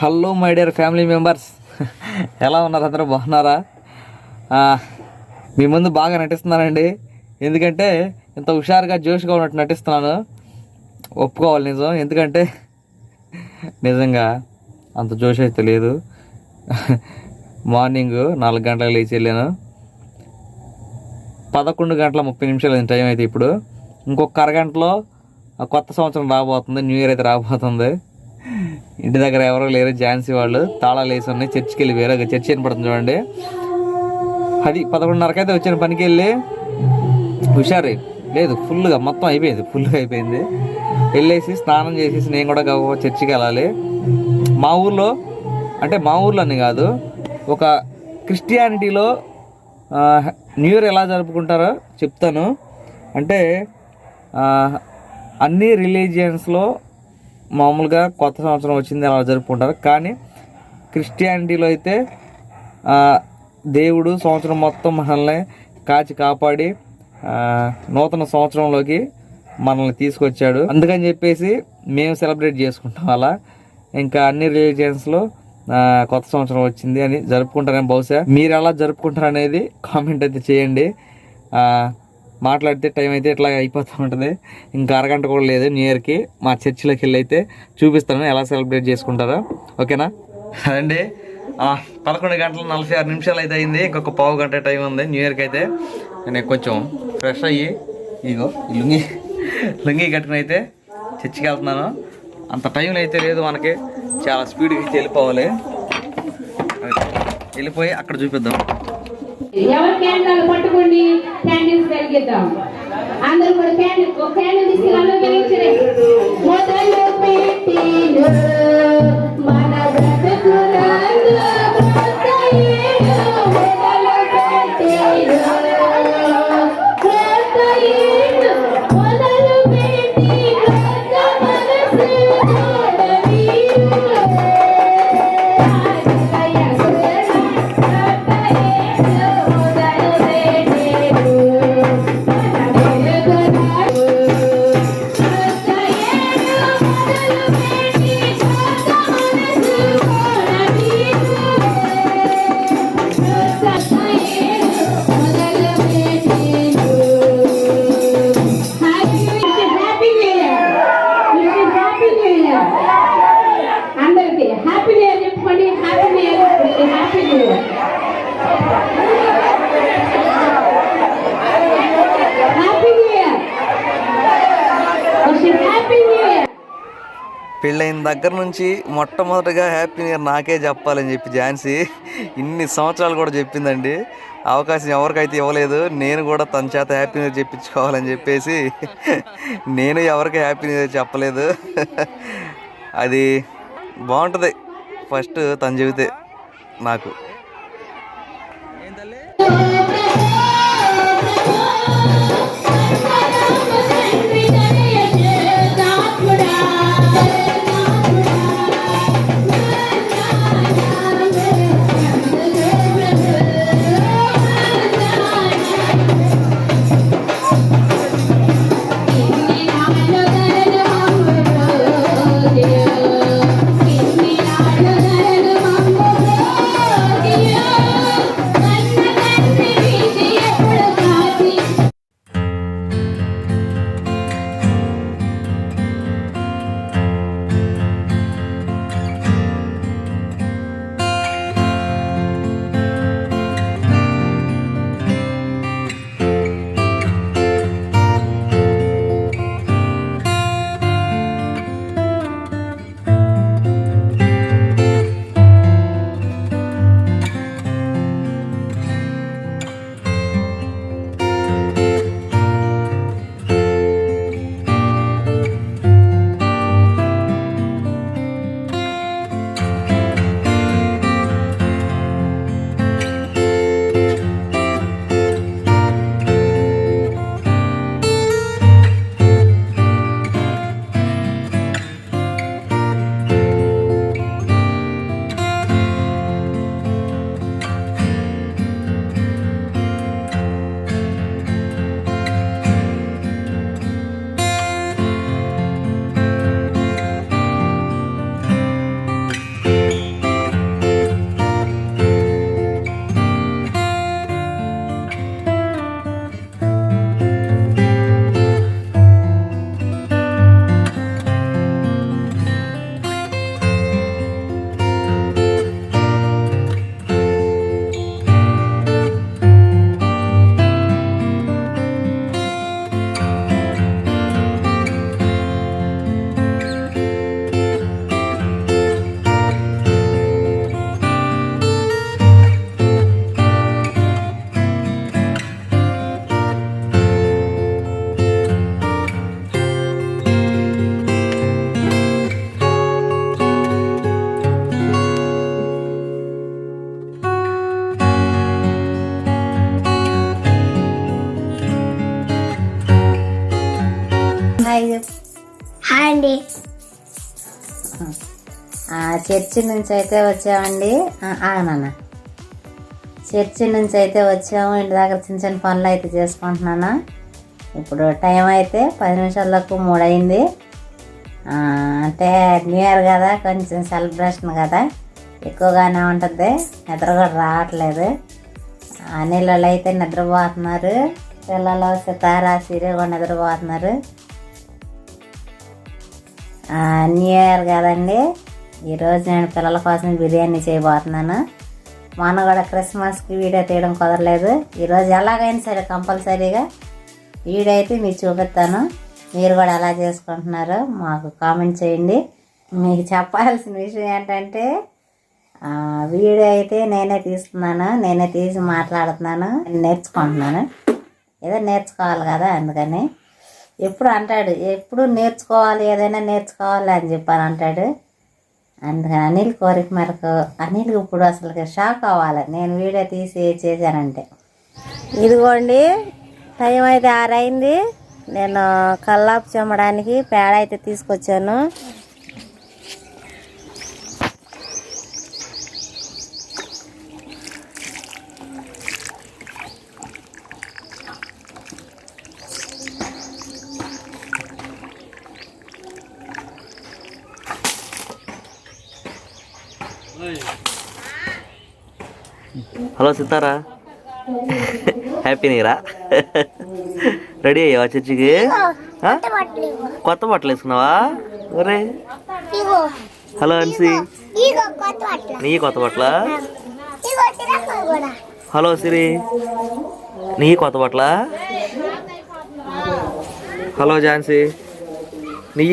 Hello my dear family members ఎలా ఉన్నారు? అందరూ బాగున్నారా? మీ ముందు బాగా నటిస్తున్నానండి ఎందుకంటే ఇంత హుషారుగా జోష్గా ఉన్నట్టు నటిస్తున్నాను. ఒప్పుకోవాలి నిజం. ఎందుకంటే నిజంగా అంత జోష్ అయితే లేదు. మార్నింగ్ నాలుగు గంటలకు లేచి వెళ్ళాను. పదకొండు గంటల ముప్పై నిమిషాలు టైం అయితే ఇప్పుడు. ఇంకొక అరగంటలో కొత్త సంవత్సరం రాబోతుంది. న్యూ ఇయర్ అయితే రాబోతుంది. ఇంటి దగ్గర ఎవరో లేరు ఝాన్సీ వాళ్ళు. తాళాలు వేసి ఉన్నాయి చర్చికి వెళ్ళి వేరే చర్చి అని చూడండి. అది పదకొండున్నరకైతే వచ్చిన పనికి వెళ్ళి హుషారు. లేదు ఫుల్గా మొత్తం అయిపోయింది ఫుల్గా అయిపోయింది. వెళ్ళేసి స్నానం చేసేసి నేను కూడా గబగబా చర్చికి వెళ్ళాలి. మా ఊర్లో అంటే మా ఊర్లో అని కాదు ఒక క్రిస్టియానిటీలో న్యూ ఇయర్ ఎలా జరుపుకుంటారో చెప్తాను. అంటే అన్ని రిలీజియన్స్లో మామూలుగా కొత్త సంవత్సరం వచ్చింది అలా జరుపుకుంటారు. కానీ క్రిస్టియానిటీలో అయితే దేవుడు సంవత్సరం మొత్తం మనల్ని కాచి కాపాడి నూతన సంవత్సరంలోకి మనల్ని తీసుకొచ్చాడు. అందుకని చెప్పేసి మేము సెలబ్రేట్ చేసుకుంటాం అలా. ఇంకా అన్ని రిలీజియన్స్లో కొత్త సంవత్సరం వచ్చింది అని జరుపుకుంటారని బహుశా. మీరు ఎలా జరుపుకుంటారు అనేది కామెంట్ అయితే చేయండి. మాట్లాడితే టైం అయితే ఇట్లా అయిపోతూ ఉంటుంది. ఇంకా అరగంట కూడా లేదు న్యూ ఇయర్కి మా చర్చిలోకి వెళ్ళి అయితే చూపిస్తాను ఎలా సెలబ్రేట్ చేసుకుంటారో. ఓకేనా? అదండి. పదకొండు గంటల నలభై ఆరు నిమిషాలు అయితే అయింది. ఇంకొక పావు గంట టైం ఉంది న్యూ ఇయర్కి అయితే. నేను కొంచెం ఫ్రెష్ అయ్యి ఇగో ఈ లుంగి లుంగి కట్టుకుని అయితే చర్చికి వెళ్తున్నాను. అంత టైం అయితే లేదు మనకి. చాలా స్పీడ్గా వెళ్ళిపోవాలి. వెళ్ళిపోయి అక్కడ చూపిద్దాం. ఎవరు క్యాండిల్ పట్టుకోండి. క్యాండిల్స్ వెలిగిద్దాం. అందరూ కూడా క్యాండిల్ ఒక క్యాండిల్ తీసుకుని అందరూ వెలిగించండి. మొదలు పెట్టిన మన బ్రతుకులందు దగ్గర నుంచి మొట్టమొదటిగా హ్యాపీ న్యూ ఇయర్ నాకే చెప్పాలని చెప్పి ఝాన్సీ ఇన్ని సంవత్సరాలు కూడా చెప్పిందండి. అవకాశం ఎవరికైతే ఇవ్వలేదు నేను కూడా తన చేత హ్యాపీ న్యూ ఇయర్ చెప్పించుకోవాలని చెప్పేసి నేను ఎవరికి హ్యాపీ న్యూ ఇయర్ చెప్పలేదు. అది బాగుంటుంది. ఫస్ట్ తను చెబితే నాకు. చర్చి నుంచి అయితే వచ్చామండి. ఆగనన్న చర్చి నుంచి అయితే వచ్చాము. ఇంటి దగ్గర చిన్న చిన్న పనులు అయితే చేసుకుంటున్నాను. ఇప్పుడు టైం అయితే పది నిమిషాలకు మూడు అయింది అంటే న్యూ ఇయర్ కదా కొంచెం సెలబ్రేషన్ కదా. ఎక్కువగానే ఉంటుంది. నిద్ర కూడా రావట్లేదు. అనిల్ అయితే నిద్రపోతున్నారు. పిల్లలు సితార సీరియల్ కూడా నిద్రపోతున్నారు. న్యూ ఇయర్ కదండి. ఈరోజు నేను పిల్లల కోసం బిర్యానీ చేయబోతున్నాను. మొన్న కూడా క్రిస్మస్కి వీడియో తీయడం కుదరలేదు. ఈరోజు ఎలాగైనా సరే కంపల్సరీగా వీడియో అయితే మీకు చూపిస్తాను. మీరు కూడా ఎలా చేసుకుంటున్నారో మాకు కామెంట్ చేయండి. మీకు చెప్పాల్సిన విషయం ఏంటంటే వీడియో అయితే నేనే తీస్తున్నాను. నేనే తీసి మాట్లాడుతున్నాను. నేర్చుకుంటున్నాను. ఏదో నేర్చుకోవాలి కదా అందుకని. ఎప్పుడు అంటాడు ఎప్పుడు నేర్చుకోవాలి ఏదైనా నేర్చుకోవాలి అని చెప్పాను అంటాడు. అందుకని అనిల్ కోరిక మేరకు అనిల్ ఇప్పుడు అసలు షాక్ అవ్వాలి. నేను వీడియో తీసి చేశానంటే. ఇదిగోండి టైం అయితే ఆరైంది. నేను కల్లాపు చెమ్మడానికి పేడ అయితే తీసుకొచ్చాను. Hello Sitara? Happy Neera ready అయ్యావా చర్చికి? కొత్త బట్టలు వేసుకున్నావా? ఒరే. హలో అన్సి నీ కొత్త బట్టల? హలో సిరి నీ కొత్త బట్టల? హలో ఝాన్సీ నీ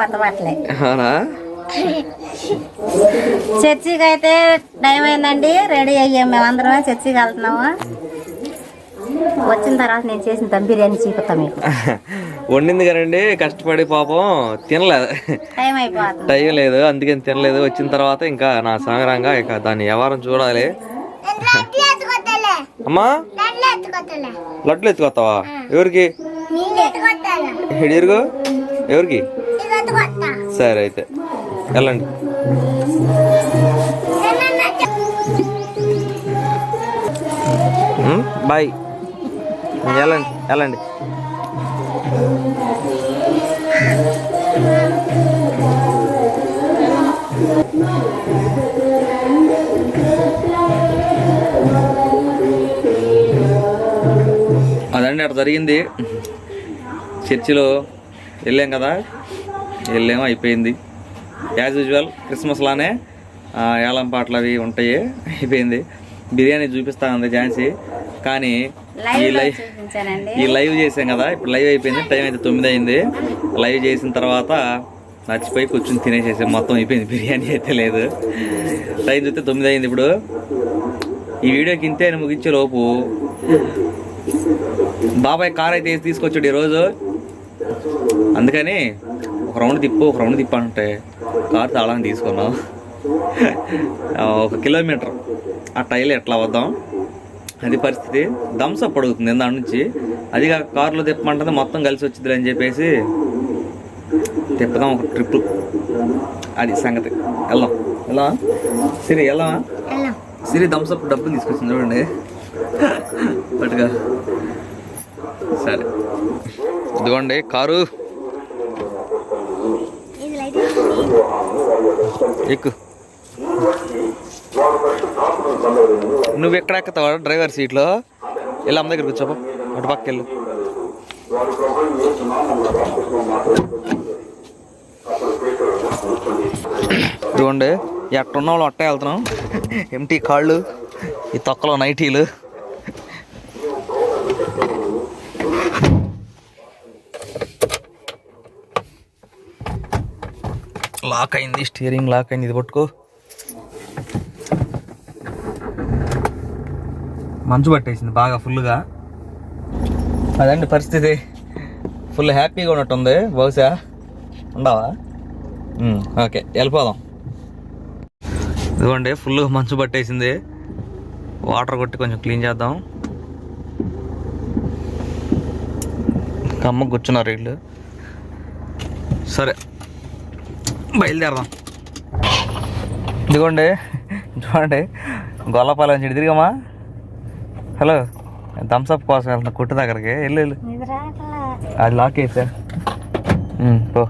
కొత్త బట్టలే. అవునా? చర్చికి అయితే టైం అయిందండి. రెడీ అయ్యాం. మేమందరం చర్చికి వెళ్తున్నాము. వచ్చిన తర్వాత నేను చేసిన దమ్ బిర్యానీ చూపిస్తాం మీకు. వండింది కదండి. కష్టపడి పాపం తినలేదు టైం అయిపోతుంది. టైం లేదు. అందుకని తినలేదు. వచ్చిన తర్వాత ఇంకా నా సంగ్రంగా ఇక దాన్ని వ్యవహారం చూడాలి. అమ్మా? లడ్లు ఎత్తుకొస్తావా? ఎవరికి? ఎవరికి? సరే అయితే. వెళ్ళండి. బాయ్. వెళ్ళండి వెళ్ళండి. అదండి అక్కడ జరిగింది. చర్చిలో వెళ్ళాం కదా. వెళ్ళాము అయిపోయింది. యాజ్ యూజువల్ క్రిస్మస్ లానే ఆ, ఏలం పాటలు అవి ఉంటాయి. అయిపోయింది. బిర్యానీ చూపిస్తా ఉంది ఝాన్సీ. కానీ ఈ లైవ్ ఈ లైవ్ చేసాం కదా ఇప్పుడు లైవ్ అయిపోయింది. టైం అయితే తొమ్మిది అయింది. లైవ్ చేసిన తర్వాత నచ్చిపోయి కూర్చుని తినేసేసాం. మొత్తం అయిపోయింది. బిర్యానీ అయితే లేదు. టైం చూస్తే తొమ్మిది అయింది ఇప్పుడు. ఈ వీడియోకి ఇంతే అని ముగించే లోపు బాబాయ్ కార్ అయితే వేసి తీసుకొచ్చాడు ఈరోజు. అందుకని ఒక రౌండ్ తిప్పు ఒక రౌండ్ తిప్పు అంటే కార్ తాళాన్ని తీసుకున్నాం. ఒక కిలోమీటర్. ఆ టైల్ ఎట్లా వద్దాం? అది పరిస్థితి. థమ్స్ అప్ అడుగుతుంది దాని నుంచి. అది కాక కారులో తిప్పమంటుంది మొత్తం కలిసి వచ్చింది అని చెప్పేసి తిప్పుదాం ఒక ట్రిప్ అది సంగతి. వెళ్దాం. వెళ్దామా సిరి వెళ్దామా సిరి థమ్స్ అప్ డబ్బులు తీసుకొచ్చింది చూడండి. పట్టుగా సరే. ఇదిగోండి కారు. ఎక్కు. నువ్వు ఎక్కడ ఎక్కుతావా? డ్రైవర్ సీట్లో? వెళ్ళి అమ్మ దగ్గర కూర్చోపో అటు పక్క వెళ్ళు. ఇదిగోండి ఎట్టున్న వాళ్ళు అట్టే వెళ్తున్నాం ఎంటీ కాళ్ళు ఈ తొక్కలో నైటీలు. లాక్ అయింది స్టీరింగ్ లాక్ అయింది. ఇది పట్టుకో. మంచు పట్టేసింది బాగా ఫుల్గా అదండి పరిస్థితి. ఫుల్ హ్యాపీగా ఉన్నట్టుంది. బహుశా ఉండవా? ఓకే వెళ్ళిపోదాం. ఇదిగోండి ఫుల్ మంచు పట్టేసింది. వాటర్ కొట్టి కొంచెం క్లీన్ చేద్దాం. కమ్మ కూర్చున్నారు వీళ్ళు. సరే. బయలుదేరదాం. ఇదిగోండి చూడండి గొల్లపాలెం నుంచి తిరిగమ్మా హలో థమ్స్అప్ కోసం వెళ్తున్నా కొట్టు దగ్గరికి. వెళ్ళు వెళ్ళు. అది లాక్ వేసా పో.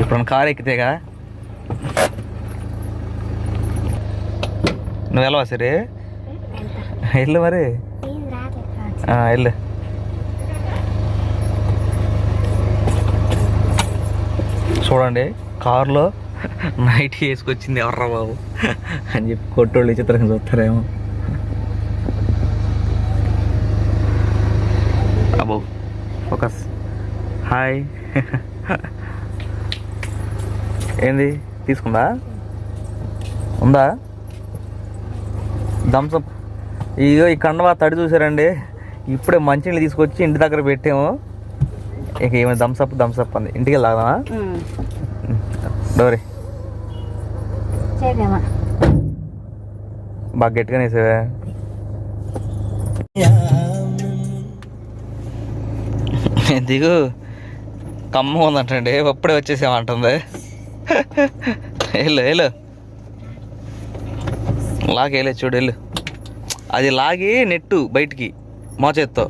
ఇప్పుడు కారు ఎక్కితేగా? నువ్వు వెళ్ళవా సరే? వెళ్ళు మరి. వెళ్ళు. చూడండి కారులో నైట్ వేసుకొచ్చింది ఎవర్రా బాబు. అని చెప్పి కొట్టోళ్ళు చిత్రంగా చూస్తారేమో. అబ్బో ఫోకస్. హాయ్. ఏంది తీసుకుందా? ఉందా? థమ్స్అప్ ఇగో ఈ కండవా తడి చూసారండి. ఇప్పుడే మంచినీళ్ళు తీసుకొచ్చి ఇంటి దగ్గర పెట్టాము. ఇక ఏమైనా థమ్స్అప్ థమ్స్అప్ అంది. ఇంటికి వెళ్దామా డోరీ. బాగా గట్టిగా వేసావే దిగు కమ్మ ఉందంటండి. అప్పుడే వచ్చేసామంటుంది. వెళ్ళు వెళ్ళు. లాగి వెళ్ళే చూడు వెళ్ళు. అది లాగి నెట్టు బయటికి మోచేత్తో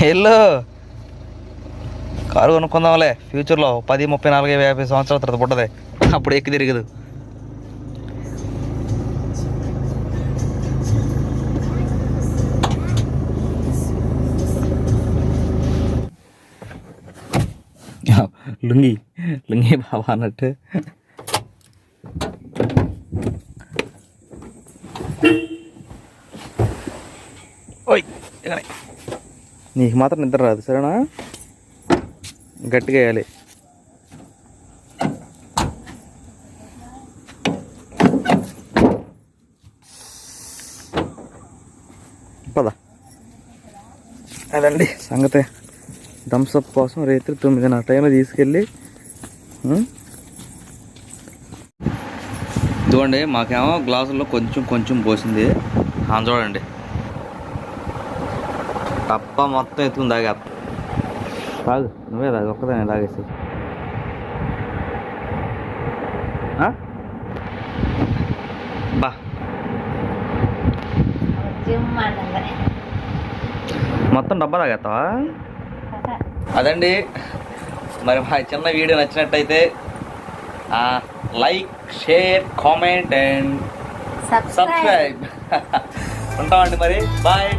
వెళ్ళు కారు కొనుక్కుందాంలే. ఫ్యూచర్లో పది ముప్పై నాలుగు యాభై సంవత్సరాల తర్వాత పుట్టదే. అప్పుడు ఎక్కి తిరగదు. లుంగి. లుంగి బాబా అన్నట్టు. ఓయ్. నీకు మాత్రం నిద్ర రాదు సరేనా? గట్టిగా వేయాలి. పద. అదండి. సంగతే. థమ్స్అప్ కోసం రేత్రి తొమ్మిదిన్నర టైంలో తీసుకెళ్ళి? ఇదిగోండి మాకేమో గ్లాసుల్లో కొంచెం కొంచెం పోసింది. చూడండి. తప్ప మొత్తం ఎత్తుకుని తాగా. తాగు నువ్వే తాగు ఒక్కదాన్ని తాగేసి? బా. మొత్తం డబ్బా తాగేస్తావా? అదండి. మరి మా చిన్న వీడియో నచ్చినట్టయితే like share comment and subscribe. Subscribe. ఉంటామండి మరి. బాయ్.